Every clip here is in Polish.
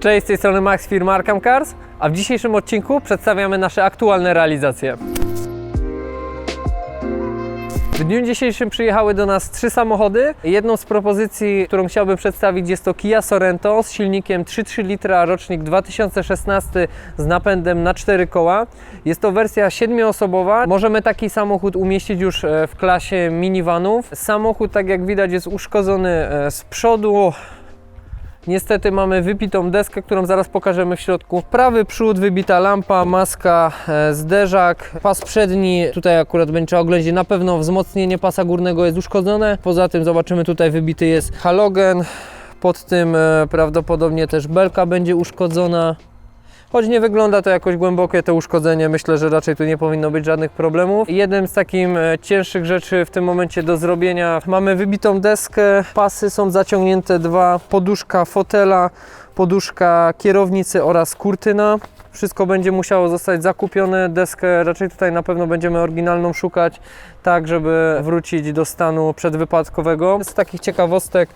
Cześć, z tej strony Max firma Arkham Cars, a w dzisiejszym odcinku przedstawiamy nasze aktualne realizacje. W dniu dzisiejszym przyjechały do nas trzy samochody. Jedną z propozycji, którą chciałbym przedstawić jest to Kia Sorento z silnikiem 3,3 litra, rocznik 2016 z napędem na 4 koła. Jest to wersja siedmioosobowa. Możemy taki samochód umieścić już e, w klasie minivanów. Samochód, tak jak widać, jest uszkodzony e, z przodu, Niestety mamy wypitą deskę, którą zaraz pokażemy w środku. Prawy przód, wybita lampa, maska, e, zderzak, pas przedni. Tutaj akurat będzie trzeba oględzić. Na pewno wzmocnienie pasa górnego jest uszkodzone. Poza tym zobaczymy tutaj wybity jest halogen. Pod tym e, prawdopodobnie też belka będzie uszkodzona. Choć nie wygląda to jakoś głębokie to uszkodzenie, myślę, że raczej tu nie powinno być żadnych problemów. Jednym z takich cięższych rzeczy w tym momencie do zrobienia mamy wybitą deskę, pasy są zaciągnięte dwa, poduszka fotela, poduszka kierownicy oraz kurtyna. Wszystko będzie musiało zostać zakupione. Deskę raczej tutaj na pewno będziemy oryginalną szukać, tak żeby wrócić do stanu przedwypadkowego. Z takich ciekawostek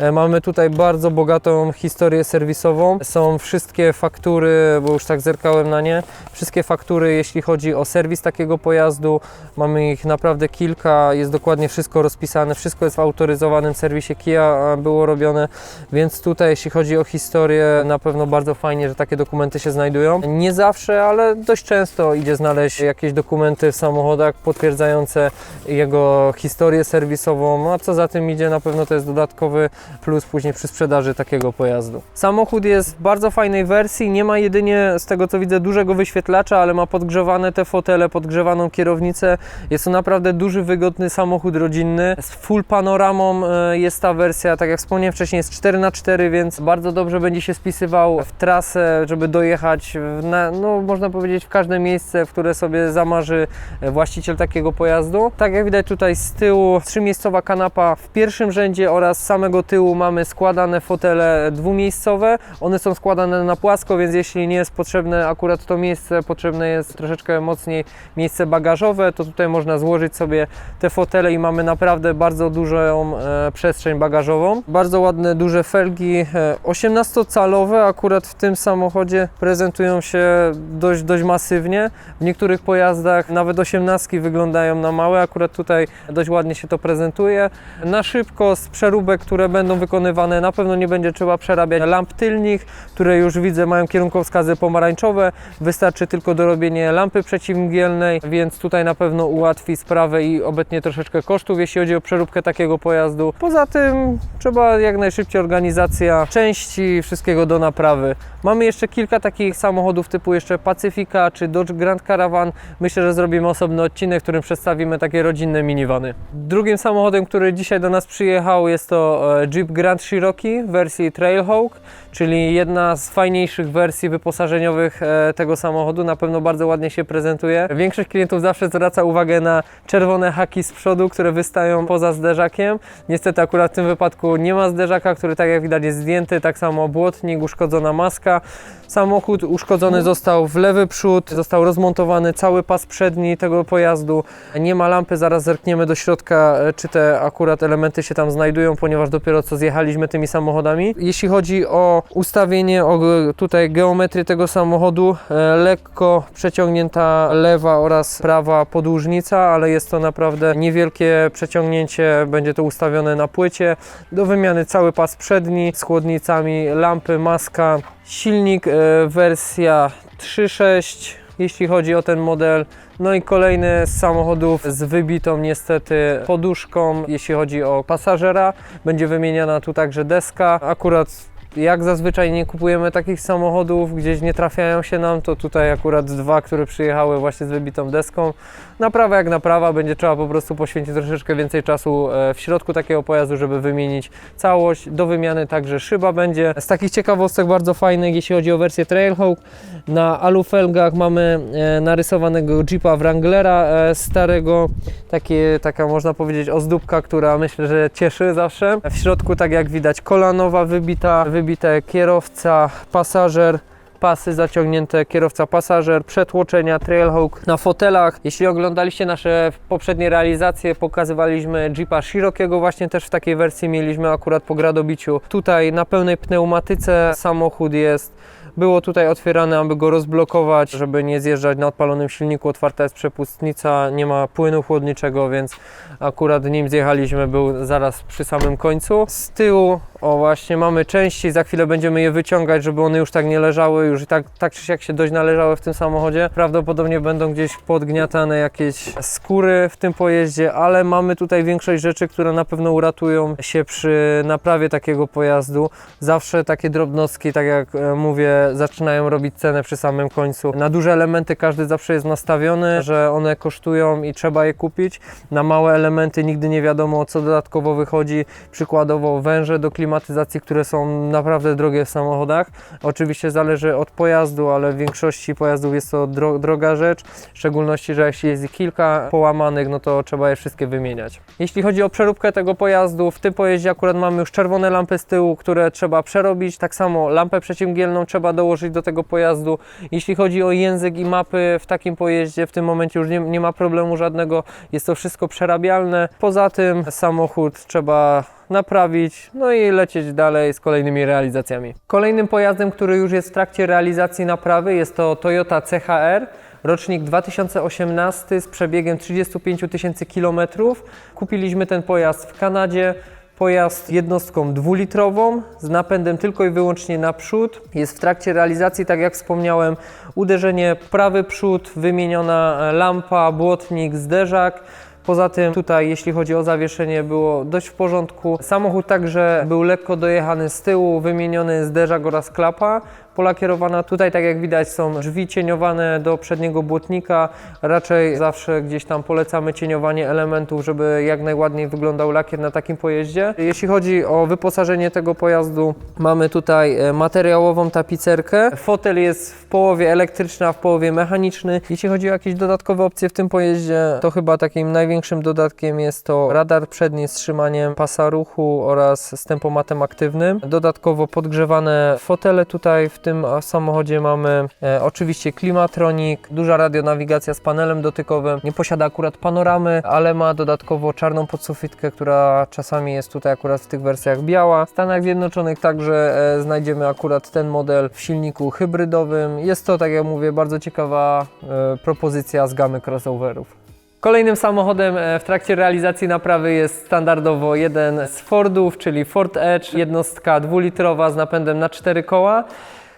e, mamy tutaj bardzo bogatą historię serwisową. Są wszystkie faktury, bo już tak zerkałem na nie, wszystkie faktury jeśli chodzi o serwis takiego pojazdu. Mamy ich naprawdę kilka, jest dokładnie wszystko rozpisane, wszystko jest w autoryzowanym serwisie Kia było robione, więc tutaj jeśli chodzi o historię, na pewno bardzo fajnie, że takie dokumenty się znajdują. Nie zawsze, ale dość często idzie znaleźć jakieś dokumenty w samochodach potwierdzające jego historię serwisową, a co za tym idzie, na pewno to jest dodatkowy plus później przy sprzedaży takiego pojazdu. Samochód jest w bardzo fajnej wersji, nie ma jedynie z tego co widzę dużego wyświetlacza, ale ma podgrzewane te fotele, podgrzewaną kierownicę. Jest to naprawdę duży, wygodny samochód rodzinny. Z full panoramą e, jest ta wersja, tak jak wspomniałem wcześniej, jest 4x4, więc bardzo dobrze będzie się spisywał w trasę, żeby dojechać, na, no można powiedzieć, w każde miejsce, w które sobie zamarzy e, właściciel takiego pojazdu. Tak jak widać tutaj z tyłu, trzymiejscowa kanapa w pierwszym rzędzie oraz z samego tyłu mamy składane fotele dwumiejscowe. One są składane na płasko, więc jeśli nie jest potrzebne akurat to miejsce, potrzebne jest troszeczkę mocniej miejsce bagażowe, to tutaj można złożyć sobie te fotele i mamy naprawdę bardzo dużą e, przestrzeń bagażową. Bardzo ładne, duże felgi, e, 18-calowe akurat w tym samochodzie prezentują się dość, dość masywnie. W niektórych pojazdach nawet 18 wyglądają na małe, akurat tutaj dość ładnie się to prezentuje. Na szybko z przeróbek, które będą wykonywane, na pewno nie będzie trzeba przerabiać lamp tylnych, które już widzę mają kierunkowskazy pomarańczowe. Wystarczy tylko dorobienie lampy przeciwmgielnej, więc tutaj na pewno ułatwi sprawę i obetnie troszeczkę kosztów, jeśli chodzi o przeróbkę takiego pojazdu. Poza tym trzeba jak najszybciej organizacja części, wszystkiego do naprawy. Mamy jeszcze kilka takich samochodów typu jeszcze Pacyfika czy Dodge Grand Caravan. Myślę, że zrobimy osobny odcinek, w którym przedstawimy takie rodzinne minivany. Drugim samochodem, który dzisiaj do nas przyjechał jest to e, Jeep Grand Cherokee w wersji Trailhawk, czyli jedna z fajniejszych wersji wyposażeniowych e, tego samochodu. Na pewno bardzo ładnie się prezentuje. Większość klientów zawsze zwraca uwagę na czerwone haki z przodu, które wystają poza zderzakiem. Niestety akurat w tym wypadku nie ma zderzaka, który tak jak widać jest zdjęty, tak samo błotnik, uszkodzona maska. Samochód uszkodzony został w lewy przód, został rozmontowany cały pas przedni tego pojazdu. Nie ma lampy, zaraz zerkniemy do środka, e, czy te akurat elementy się tam znajdują, ponieważ dopiero co zjechaliśmy tymi samochodami. Jeśli chodzi o ustawienie, o tutaj geometrię tego samochodu, e, lekko przeciągnięta lewa oraz prawa podłużnica, ale jest to naprawdę niewielkie przeciągnięcie, będzie to ustawione na płycie. Do wymiany cały pas przedni z chłodnicami, lampy, maska, silnik e, wersja 3.6 jeśli chodzi o ten model. No i kolejny z samochodów z wybitą niestety poduszką, jeśli chodzi o pasażera. Będzie wymieniana tu także deska. Akurat jak zazwyczaj nie kupujemy takich samochodów, gdzieś nie trafiają się nam, to tutaj akurat dwa, które przyjechały właśnie z wybitą deską. Naprawa jak naprawa, będzie trzeba po prostu poświęcić troszeczkę więcej czasu e, w środku takiego pojazdu, żeby wymienić całość. Do wymiany także szyba będzie. Z takich ciekawostek bardzo fajnych, jeśli chodzi o wersję Trailhawk, na alufelgach mamy e, narysowanego Jeepa Wranglera e, starego, takie, taka można powiedzieć ozdóbka, która myślę, że cieszy zawsze. W środku tak jak widać kolanowa wybita, wybite kierowca, pasażer, pasy zaciągnięte, kierowca pasażer, przetłoczenia, trailhawk na fotelach. Jeśli oglądaliście nasze poprzednie realizacje, pokazywaliśmy Jeepa Shirokiego właśnie też w takiej wersji mieliśmy akurat po gradobiciu. Tutaj na pełnej pneumatyce samochód jest było tutaj otwierane, aby go rozblokować, żeby nie zjeżdżać na odpalonym silniku. Otwarta jest przepustnica, nie ma płynu chłodniczego, więc akurat nim zjechaliśmy, był zaraz przy samym końcu. Z tyłu, o właśnie, mamy części, za chwilę będziemy je wyciągać, żeby one już tak nie leżały, już tak, tak czy siak się dość należały w tym samochodzie. Prawdopodobnie będą gdzieś podgniatane jakieś skóry w tym pojeździe, ale mamy tutaj większość rzeczy, które na pewno uratują się przy naprawie takiego pojazdu. Zawsze takie drobnostki, tak jak e, mówię, zaczynają robić cenę przy samym końcu. Na duże elementy każdy zawsze jest nastawiony, że one kosztują i trzeba je kupić. Na małe elementy nigdy nie wiadomo, co dodatkowo wychodzi. Przykładowo węże do klimatyzacji, które są naprawdę drogie w samochodach. Oczywiście zależy od pojazdu, ale w większości pojazdów jest to dro droga rzecz. W szczególności, że jeśli jest kilka połamanych, no to trzeba je wszystkie wymieniać. Jeśli chodzi o przeróbkę tego pojazdu, w tym pojeździe akurat mamy już czerwone lampy z tyłu, które trzeba przerobić. Tak samo lampę przeciwmgielną trzeba dołożyć do tego pojazdu. Jeśli chodzi o język i mapy w takim pojeździe, w tym momencie już nie, nie ma problemu żadnego. Jest to wszystko przerabialne. Poza tym samochód trzeba naprawić, no i lecieć dalej z kolejnymi realizacjami. Kolejnym pojazdem, który już jest w trakcie realizacji naprawy jest to Toyota CHR. Rocznik 2018 z przebiegiem 35 tysięcy kilometrów. Kupiliśmy ten pojazd w Kanadzie. Pojazd jednostką dwulitrową z napędem tylko i wyłącznie na przód. Jest w trakcie realizacji, tak jak wspomniałem, uderzenie prawy przód, wymieniona lampa, błotnik, zderzak. Poza tym tutaj, jeśli chodzi o zawieszenie, było dość w porządku. Samochód także był lekko dojechany z tyłu, wymieniony zderzak oraz klapa. Pola kierowana tutaj, tak jak widać, są drzwi cieniowane do przedniego błotnika. Raczej zawsze gdzieś tam polecamy cieniowanie elementów, żeby jak najładniej wyglądał lakier na takim pojeździe. Jeśli chodzi o wyposażenie tego pojazdu, mamy tutaj e, materiałową tapicerkę. Fotel jest w połowie elektryczny, a w połowie mechaniczny. Jeśli chodzi o jakieś dodatkowe opcje w tym pojeździe, to chyba takim największym dodatkiem jest to radar przedni z trzymaniem pasa ruchu oraz z tempomatem aktywnym. Dodatkowo podgrzewane fotele tutaj w tym samochodzie mamy. E, oczywiście klimatronik, duża radionawigacja z panelem dotykowym. Nie posiada akurat panoramy, ale ma dodatkowo czarną podsufitkę, która czasami jest tutaj akurat w tych wersjach biała. W Stanach Zjednoczonych także e, znajdziemy akurat ten model w silniku hybrydowym. Jest to, tak jak mówię, bardzo ciekawa e, propozycja z gamy crossoverów. Kolejnym samochodem e, w trakcie realizacji naprawy jest standardowo jeden z Fordów, czyli Ford Edge, jednostka dwulitrowa z napędem na cztery koła.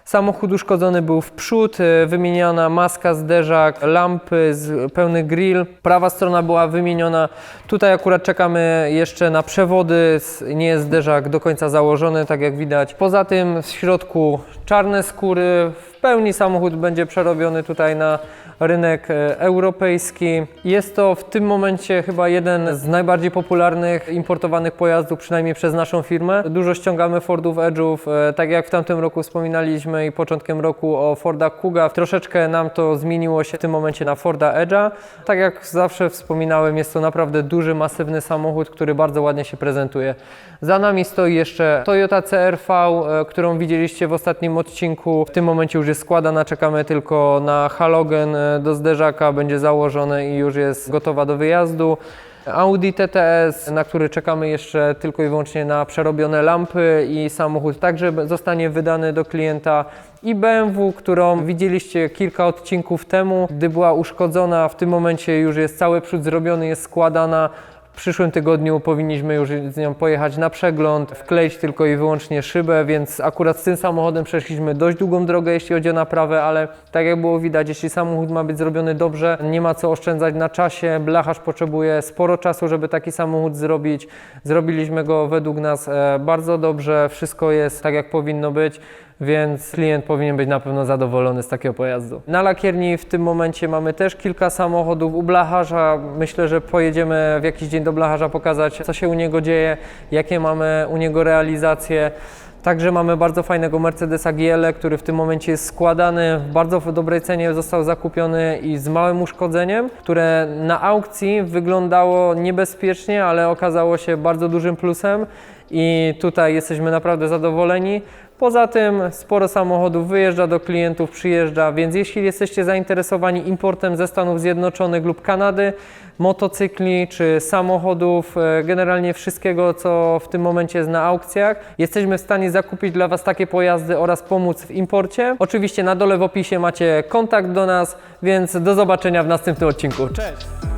Samochód uszkodzony był w przód, e, wymieniana maska, zderzak, lampy, pełny grill. Prawa strona była wymieniona. Tutaj akurat czekamy jeszcze na przewody, nie jest zderzak do końca założony, tak jak widać. Poza tym w środku czarne skóry. Pełni samochód będzie przerobiony tutaj na rynek e, europejski. Jest to w tym momencie chyba jeden z najbardziej popularnych importowanych pojazdów, przynajmniej przez naszą firmę. Dużo ściągamy Fordów Edge'ów, e, tak jak w tamtym roku wspominaliśmy i początkiem roku o Forda Kuga. Troszeczkę nam to zmieniło się w tym momencie na Forda Edge'a. Tak jak zawsze wspominałem, jest to naprawdę duży, masywny samochód, który bardzo ładnie się prezentuje. Za nami stoi jeszcze Toyota CRV, e, którą widzieliście w ostatnim odcinku. W tym momencie już jest składana, czekamy tylko na halogen e, do zderzaka, będzie założony i już jest gotowa do wyjazdu. Audi TTS, na który czekamy jeszcze tylko i wyłącznie na przerobione lampy i samochód także zostanie wydany do klienta. I BMW, którą widzieliście kilka odcinków temu, gdy była uszkodzona, w tym momencie już jest cały przód zrobiony, jest składana. W przyszłym tygodniu powinniśmy już z nią pojechać na przegląd, wkleić tylko i wyłącznie szybę, więc akurat z tym samochodem przeszliśmy dość długą drogę, jeśli chodzi o naprawę, ale tak jak było widać, jeśli samochód ma być zrobiony dobrze, nie ma co oszczędzać na czasie. Blacharz potrzebuje sporo czasu, żeby taki samochód zrobić. Zrobiliśmy go według nas e, bardzo dobrze, wszystko jest tak jak powinno być. Więc klient powinien być na pewno zadowolony z takiego pojazdu. Na lakierni w tym momencie mamy też kilka samochodów u blacharza. Myślę, że pojedziemy w jakiś dzień do blacharza pokazać, co się u niego dzieje, jakie mamy u niego realizacje. Także mamy bardzo fajnego Mercedesa GL, który w tym momencie jest składany w bardzo dobrej cenie, został zakupiony i z małym uszkodzeniem, które na aukcji wyglądało niebezpiecznie, ale okazało się bardzo dużym plusem i tutaj jesteśmy naprawdę zadowoleni. Poza tym sporo samochodów wyjeżdża do klientów, przyjeżdża, więc jeśli jesteście zainteresowani importem ze Stanów Zjednoczonych lub Kanady, motocykli czy samochodów, e, generalnie wszystkiego, co w tym momencie jest na aukcjach, jesteśmy w stanie zakupić dla Was takie pojazdy oraz pomóc w imporcie. Oczywiście na dole w opisie macie kontakt do nas, więc do zobaczenia w następnym odcinku. Cześć!